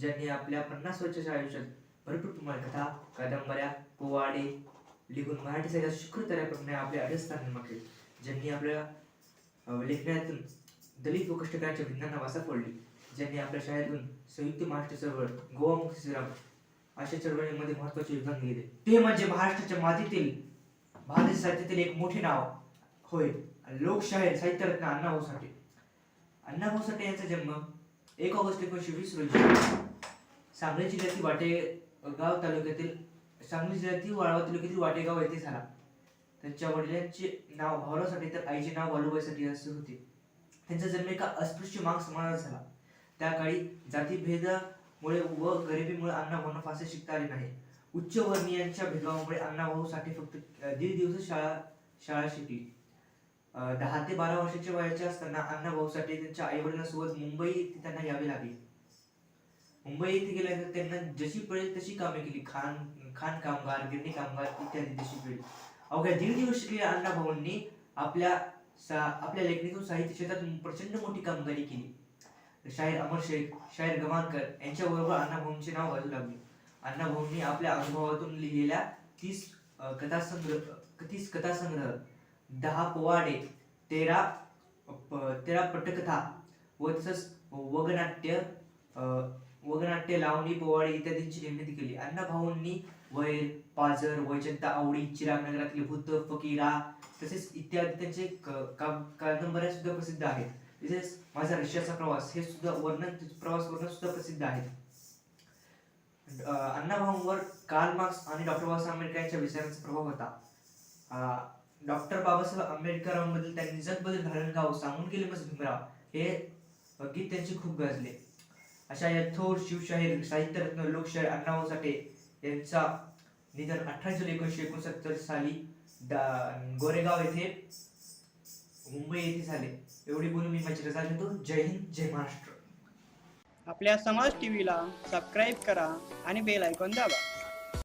ज्यांनी आपल्या पन्नास वर्षाच्या आयुष्यात भरपूर तुम्हाला कथा कादंबऱ्या पोवाडे लिहून मराठी साहित्यात शुक्रताऱ्याप्रमाणे आपले अडस्थान निर्माण केले. ज्यांनी आपल्या अं, लेखनातून दलित व कष्टकऱ्यांच्या भिन्नांना वाचा फोडली. ज्यांनी आपल्या शाळेतून संयुक्त महाराष्ट्र चळवळ गोवा मुक्ती अशा चळवळीमध्ये महत्त्वाचे योगदान दिले. ते म्हणजे महाराष्ट्राच्या मातीतील भारतीय साहित्यातील एक मोठे नाव. होय लोकशाहीर साहित्यरत्न अण्णाभाऊ साठे. अण्णाभाऊ साठे यांचा जन्म एक ऑगस्ट एकोणीसशे वीस रोजी सांगली जिल्ह्यातील वाटेगाव तालुक्यातील सांगली जिल्ह्यातील वाळवा तालुक्यातील वाटेगाव येथे झाला. त्यांच्या वडिलांचे नाव भावरावसाठी तर आईचे नाव वालुबाईसाठी असे होते. त्यांचा जन्म एका अस्पृश्य माग समाजात झाला. त्या काळी जातीभेदामुळे व गरिबीमुळे अण्णा अण्णाभाऊंना फासे शिकता आले नाही. उच्च वर्णीयांच्या भेदभावामुळे अण्णाभाऊ साठी फक्त दीड दिवस शाळा शाळा शिकली. दहा ते बारा वर्षाच्या वयाचे असताना अण्णाभाऊ साठे त्यांच्या आई वडिलांसोबत मुंबई येथे त्यांना यावे लागले. मुंबई येथे गेल्यानंतर त्यांना जशी पडेल तशी कामे केली. खान खान कामगार गिरणी कामगार इत्यादी जशी पडेल अवघ्या दीड दिवस शिकलेल्या अण्णाभाऊंनी आपल्या सा- आपल्या लेखणीतून साहित्य क्षेत्रात प्रचंड मोठी कामगिरी केली. शाहीर अमर शेख शाहीर गवाणकर यांच्याबरोबर अण्णाभाऊंचे नाव वाजू लागले. अण्णाभाऊंनी आपल्या अनुभवातून लिहिलेल्या तीस कथासंग्रह तीस कथासंग्रह दहा पोवाडे तेरा तेरा पटकथा व तसंच वगनाट्य वगनाट्य लावणी पोवाडे इत्यादींची निर्मिती केली. अण्णाभाऊंनी वैर पाजर वैजंता आवडी चिराग नगरातील भूत फकीरा तसेच इत्यादी त्यांचे क- कादंबऱ्या सुद्धा प्रसिद्ध आहेत. तसेच माझा रशियाचा प्रवास हे सुद्धा वर्णन प्रवास वर्णन सुद्धा प्रसिद्ध आहेत अण्णाभाऊंवर कार्ल मार्क्स आणि डॉक्टर बाबासाहेब आंबेडकर यांच्या विचारांचा प्रभाव होता. डॉक्टर बाबासाहेब आंबेडकरांबद्दल त्यांनी जगबदल घालून गाव सांगून गेले मज भीमराव. हे गीत त्यांचे खूप गाजले. अशा या थोर शिवशाहीर साहित्यरत्न लोकशाहीर अण्णाभाऊ साठे यांचा निधन अठरा जुलै एकोणीसशे एकोणसत्तर साली गोरेगाव येथे मुंबई येथे झाले. एवढी बोलून मी माझी रजा घेतो. जय हिंद जय महाराष्ट्र. आपल्या समाज टीव्हीला सबस्क्राईब करा आणि बेल ऐकून दाबा.